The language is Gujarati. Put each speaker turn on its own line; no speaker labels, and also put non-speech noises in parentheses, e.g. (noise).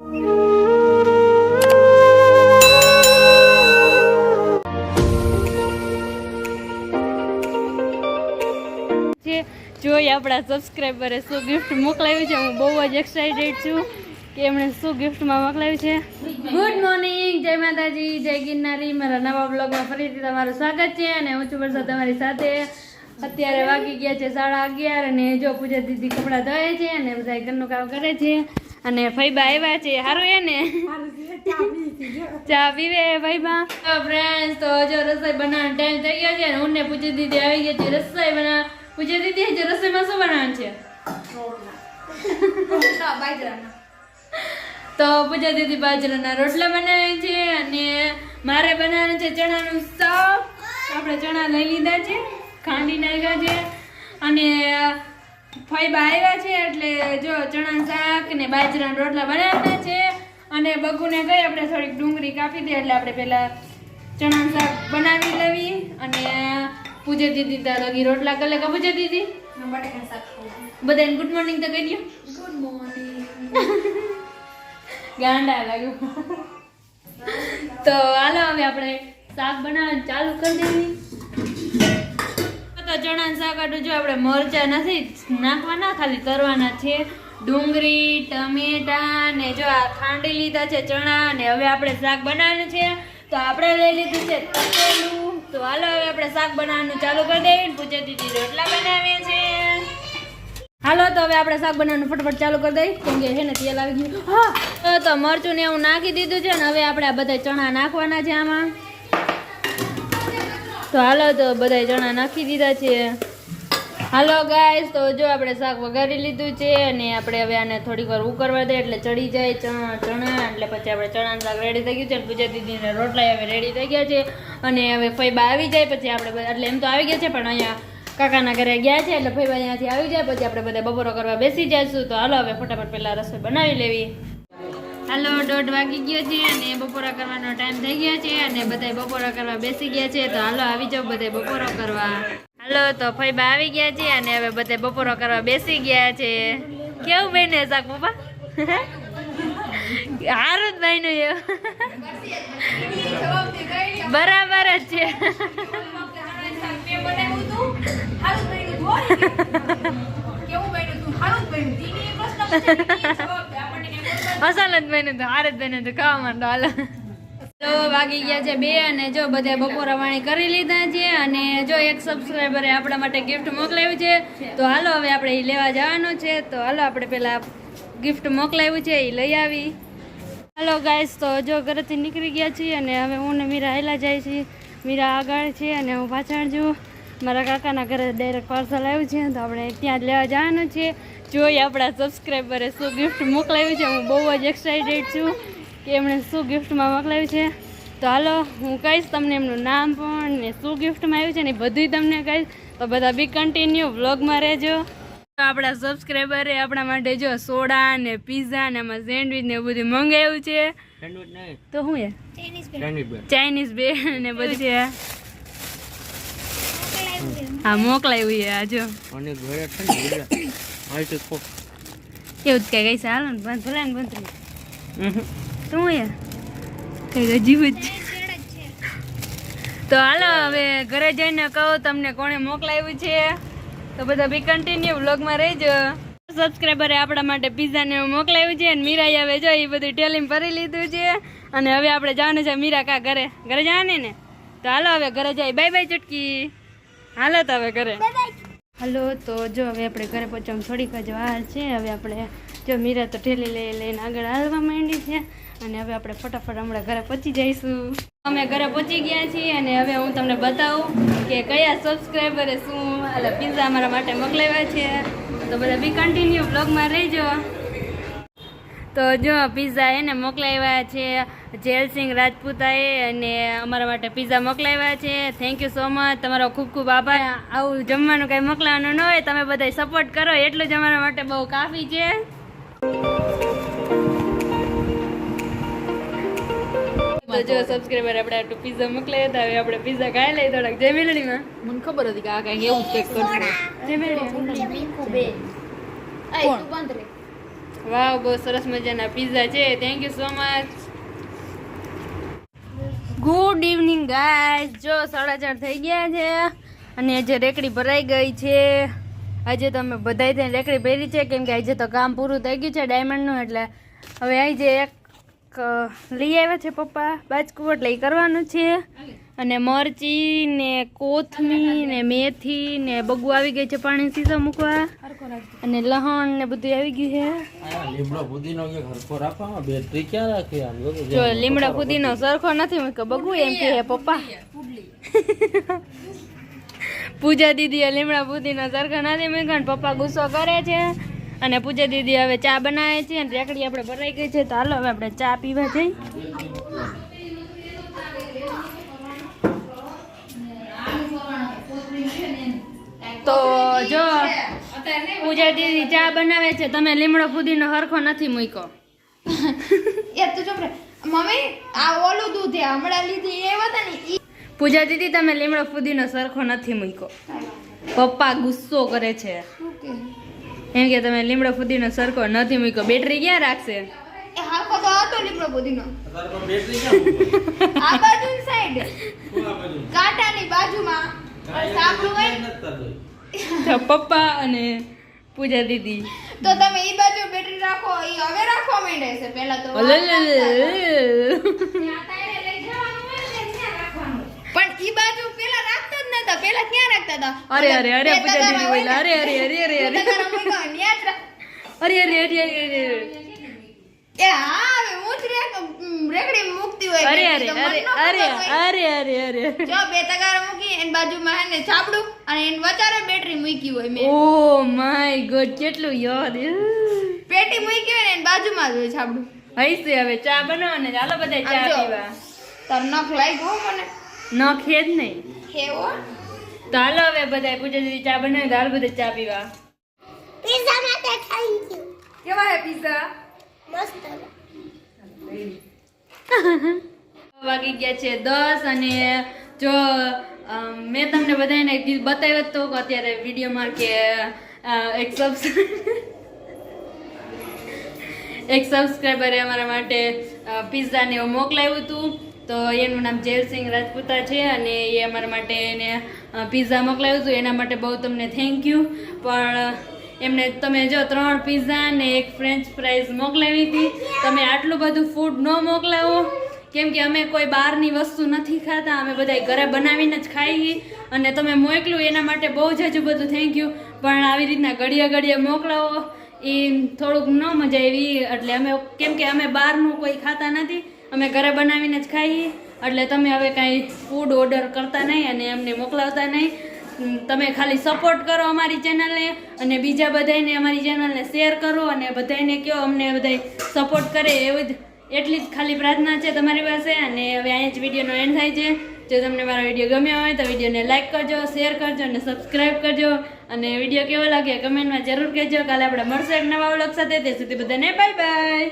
છે જોઈ આપણા સબસ્ક્રાઈબરે શું ગિફ્ટ મોકલાવ્યું છે, હું બહુ જ એક્સાઇટેડ છું કે એમણે શું ગિફ્ટમાં મોકલાવ્યું છે. ગુડ મોર્નિંગ જય માતાજી, જય ગિરનારી. મારા નવા બ્લોગમાં ફરીથી તમારું સ્વાગત છે અને હું છું વરસાદ તમારી સાથે. અત્યારે વાગી ગયા છે સાડા અગિયાર અને જો પૂજા દીદી કપડાં ધોએ છે અને બધા ઘરનું કામ કરે છે. અને ફૈબા આવ્યા છે સારું એ ને? ચા પીવે ફૈબા ફ્રેન્ડ તો જો રસોઈ બનાવવાનો ટાઈમ થઈ ગયો છે અને હું ને પૂજા દીદી આવી ગયા છે રસોઈ બના પૂજા દીદી જે રસોઈમાં શું બનાવવાનું છે? તો પૂજા દીદી બાજરાના રોટલા બનાવે છે અને મારે બનાવવાનું છે ચણાનું શાક. આપણે ચણા લઈ લીધા છે ખાંડી નાખ્યા છે અને ફાઈબા આવ્યા છે એટલે જો ચણાનું શાક ને બાજરાના રોટલા બનાવવાના છે અને બગુને કહી આપણે થોડીક ડુંગળી કાપી દે એટલે આપણે પહેલાં ચણાનું શાક બનાવી લેવી અને પૂજા દીદી તાર લગી રોટલા કરે કે પૂજા દીદી? બધાને ગુડ મોર્નિંગ તો કહી દો. ગુડ મોર્નિંગ (laughs) ગાંડા લાગ્યું. (laughs) તો હાલો હવે આપણે શાક બનાવવાનું ચાલુ કરી દેવી. તો ચણા શાક આટલું જો આપણે મરચા નથી નાખવાના ખાલી તરવાના છે. ડુંગળી, ટમેટા ને જો આ ખાંડી લીધા છે ચણા ને હવે આપણે શાક બનાવવાનું છે. તો આપણે લઈ લીધું છે તપેલું. તો હાલો હવે આપણે શાક બનાવવાનું ચાલુ કરી દઈએ પૂજા દીદી રોટલા બનાવીએ છીએ હાલો તો હવે આપણે શાક બનાવવાનું ફટફટ ચાલુ કરી દઈએ કે છે ને તેલ આવી ગયું. હા, તો મરચું ને એવું નાખી દીધું છે ને હવે આપણે આ બધા ચણા નાખવાના છે આમાં. તો હાલો તો બધા ચણા નાખી દીધા છે. હાલો ગાઈસ તો જો આપણે શાક વઘારી લીધું છે અને આપણે હવે આને થોડીક વાર ઉકળવા દે એટલે ચડી જાય ચણા ચણા, એટલે પછી આપણે ચણાનું શાક રેડી થઈ ગયું છે અને પૂજા દીદીને રોટલા હવે રેડી થઈ ગયા છે. અને હવે ફૈબા આવી જાય પછી આપણે એટલે એમ તો આવી ગયા છે પણ અહીંયા કાકાના ઘરે ગયા છે એટલે ફૈબા અહીંયાથી આવી જાય, પછી આપણે બધા બપોરો કરવા બેસી જઈશું. તો હાલો હવે ફટાફટ પહેલાં રસોઈ બનાવી લેવી. હાલો, દોઢ વાગી ગયો છે અને બપોરા કરવાનો ટાઈમ થઈ ગયો છે અને બધા બપોરા કરવા બેસી ગયા છે. તો હાલો, આવી જાઓ બધા બપોરો કરવા. હાલો, તો ફઈબા આવી ગયા છે અને હવે બધા બપોરો કરવા બેસી ગયા છે. કેવું બને શાક, પપ્પા? હારું જ બન્યું એવું. બરાબર જ છે. બન્યું હતું ખાવા માંડો, હાલો. તો વાગી ગયા છે બે અને જો બધા બપોરા વાણી કરી લીધા છે અને જો એક સબસ્ક્રાઈબરે આપણા માટે ગિફ્ટ મોકલાવ્યું છે, તો હાલો હવે આપણે એ લેવા જવાનું છે. તો હાલો આપણે પહેલાં ગિફ્ટ મોકલાવ્યું છે એ લઈ આવી. હાલો ગાઈસ તો જો ઘરેથી નીકળી ગયા છીએ અને હવે હું ને મીરા હેલા જાય છીએ. મીરા આગળ છે અને હું પાછળ છું. મારા કાકાના ઘરે ડાયરેક્ટ પાર્સલ આવ્યું છે તો આપણે ત્યાં જ લેવા જવાનું છે. જોઈએ આપણા સબસ્ક્રાઈબરે શું ગિફ્ટ મોકલાવ્યું છે. હું બહુ જ એક્સાઇટેડ છું કે એમણે શું ગિફ્ટમાં મોકલાવ્યું છે. તો હાલો હું કહીશ તમને એમનું નામ પણ ને શું ગિફ્ટમાં આવ્યું છે ને એ બધું તમને કહીશ. તો બધા બી કન્ટિન્યુ વ્લોગમાં રહેજો. તો આપણા સબસ્ક્રાઈબરે આપણા માટે જો સોડા ને પીઝા ને એમાં સેન્ડવિચ ને એવું બધું મંગાવ્યું છે. તો શું એ?
બે
ચાઇનીઝ બે ને બધું છે. હા મોકલાવ્યું છે આ જો
અને ઘરે છે ને હાલ તો ખો
એવું જ કઈ કઈ હાલો ને બંધ ભલે ને બંધ શું એ? કઈ અજીબ જ છે. તો હાલો હવે ઘરે જઈને કહો તમને કોણે મોકલાવ્યું છે. તો બધા બી કન્ટિન્યુ વ્લોગમાં રહેજો. સબસ્ક્રાઈબરે આપણા માટે પીઝાને મોકલાવ્યું છે અને મીરાએ હવે જો એ બધું ટેલિંગ ભરી લીધું છે. અને હવે આપણે જવાનું છે મીરા કા ઘરે. ઘરે જવાની ને? તો હાલો હવે ઘરે જાય. Bye bye ચુટકી. હાલો તો હવે ઘરે. હલો તો જો હવે આપણે ઘરે પહોંચવામાં થોડીક જ વાર છે. હવે આપણે જો મીરા તો ઠેલી લઈ લઈને આગળ હાલવા માંડી છે. અને હવે આપણે ફટાફટ હમણાં ઘરે પહોંચી જઈશું. અમે ઘરે પહોંચી ગયા છીએ અને હવે હું તમને બતાવું કે કયા સબસ્ક્રાઈબરે શું એટલે પિઝા અમારા માટે મોકલાવ્યા છે. તો બધા બી કન્ટિન્યુ બ્લોગમાં રહેજો. તો જો પિઝા એને મોકલાવ્યા છે. જેલસિંહ રાજપૂતાએ અને અમારા માટે પીઝા મોકલાવ્યા છે. થેન્ક યુ સો મચ તમારો ખૂબ ખૂબ આભાર. આવું જમવાનું કંઈ મોકલાવાનું ન હોય તમે બધા સપોર્ટ કરો. એટલું જ અમારા માટે બહુ કાફી છે. તો જો સબસ્ક્રાઇબર આપણે આટલું પિઝા મોકલાવ્યા હતા હવે આપણે પીઝા ખાઈ લઈએ થોડાક. જય મેલડીમાં.
મને ખબર હતી કે આ કઈ એવું ચેક કરશે.
વાવ બહુ સરસ મજાના પિઝા છે. Thank you so much good evening guys જો સાડા ચાર થઈ ગયા છે અને આજે રેકડી ભરાઈ ગઈ છે. આજે તમે બધાય ત્યાં રેકડી ભરી છે. કેમ કે આજે તો કામ પૂરું થઈ ગયું છે ડાયમંડનું એટલે હવે આજે એક લઈ આવ્યા છે પપ્પા બાજકુ, એટલે એ કરવાનું છે. અને મરચી ને કોથમી ને મેથી ને બગુ આવી ગઈ છે પાણી સીસો મૂકવા. અને લહણ ને બધું આવી ગયું છે.
લીમડો પુદીનો જો
લીમડા ફુદીનો સરખો નથી મૂક્યો બગુ એમ કે પપ્પા. પૂજા દીદી લીમડા ફુદીનો સરખો નથી મૂક્યો પપ્પા ગુસ્સો કરે છે. અને પૂજા દીદી હવે ચા બનાવે છે અને રેકડી આપણે ભરાઈ ગઈ છે. તો હાલો હવે આપણે ચા પીવા જઈ. તો જો પૂજા દીદી ચા બનાવે છે. તમે લીમડો ફૂદીનો હરખો નથી મૂક્યો. (laughs)
એ તો જો મમ્મી આ ઓલું દૂધ એ હમણાં લીધી એ હતા ને
પૂજા દીદી તમે લીમડો ફૂદીનો સરખો નથી મૂક્યો. પપ્પા ગુસ્સો કરે છે. એમ કે તમે લીમડો ફૂદીનો સરખો નથી મૂક્યો. બેટરી ક્યાં રાખશે?
એ હાલકો તો હતો લીમડો બુધીનો
બેટરી ક્યાં
આ બાજુ સાઈડ કાંટાની બાજુમાં સાંભળું હોય
તો પપ્પા અને પૂજા દીદી.
તો તમે ઈ બાજુ બેટરી રાખો ઈ હવે રાખવા માંડે છે. પહેલા તો પણ ઈ બાજુ પેલા રાખતા જ નતા પેલા ક્યાં રાખતા હતા?
અરે અરે અરે પૂજા દીદી
હોય
અરે અરે અરે અરે. અરે અરે અરે અરે અરે.
એ હા હવે રેક- રેકડી મૂકતી હોય
અરે અરે અરે અરે અરે અરે અરે.
જો બે તગારા મૂકી એન બાજુમાં હે ને છાપડું અને એની વચારે બેટરી મૂકી હોય મેં.
ઓ માય ગોડ કેટલું યાદ
પેટી મૂકી હોય ને એન બાજુમાં જ હોય છાપડું
હૈસે હવે ચા બનાવો ને ચાલો બધા ચા પીવા.
તાર નખ લાગ્યો હો નખ
ન ખેદ નહીં.
હેવો
તો હાલો હવે બધા પૂજા દીદી ચા બનાવી હાલ બધા ચા પીવા.
પિઝા માટે થેન્ક યુ
કેવા હે પીઝા વાગી ગયા છે દસ અને જો મેં તમને બધાને બતાવ્યો હતો કે અત્યારે વિડીયોમાં કે એક સબ (laughs) એક સબસ્ક્રાઈબરે અમારા માટે પિઝાને એવું મોકલાવ્યું હતું. તો એનું નામ જયસિંહ રાજપૂતા છે અને એ અમારા માટે એને પિઝા મોકલાવ્યું હતું. એના માટે બહુ તમને થેન્ક યુ પણ એમને તમે જો ત્રણ પીઝા ને એક ફ્રેન્ચ ફ્રાઈઝ મોકલાવી હતી. તમે આટલું બધું ફૂડ ન મોકલાવો. કેમ કે અમે કોઈ બહારની વસ્તુ નથી ખાતા, અમે બધા ઘરે બનાવીને જ ખાઈએ. અને તમે મોકલું એના માટે બહુ જ હજુ બધું થેન્ક યુ પણ આવી રીતના ઘડીએ ઘડીએ મોકલાવો. એ થોડુંક ન મજા આવી. એટલે અમે કેમ કે અમે બહારનું કોઈ ખાતા નથી, અમે ઘરે બનાવીને જ ખાઈએ. એટલે તમે હવે કાંઈ ફૂડ ઓર્ડર કરતા નહીં અને અમને મોકલાવતા નહીં. તમે ખાલી સપોર્ટ કરો અમારી ચેનલને અને બીજા બધાને અમારી ચેનલને શેર કરો અને બધાને કહો અમને બધાય સપોર્ટ કરે એવી જ, એટલી જ ખાલી પ્રાર્થના છે તમારી પાસે. અને હવે અહીંયા જ વિડીયોનો એન્ડ થાય છે. જો તમને મારો વીડિયો ગમ્યો હોય તો વિડીયોને લાઇક કરજો શેર કરજો અને સબસ્ક્રાઈબ કરજો. અને વીડિયો કેવો લાગે કમેન્ટમાં જરૂર કહેજો. કાલે આપણે મળશે એક નવા વ્લોગ સાથે. તે સુધી બધાને બાય બાય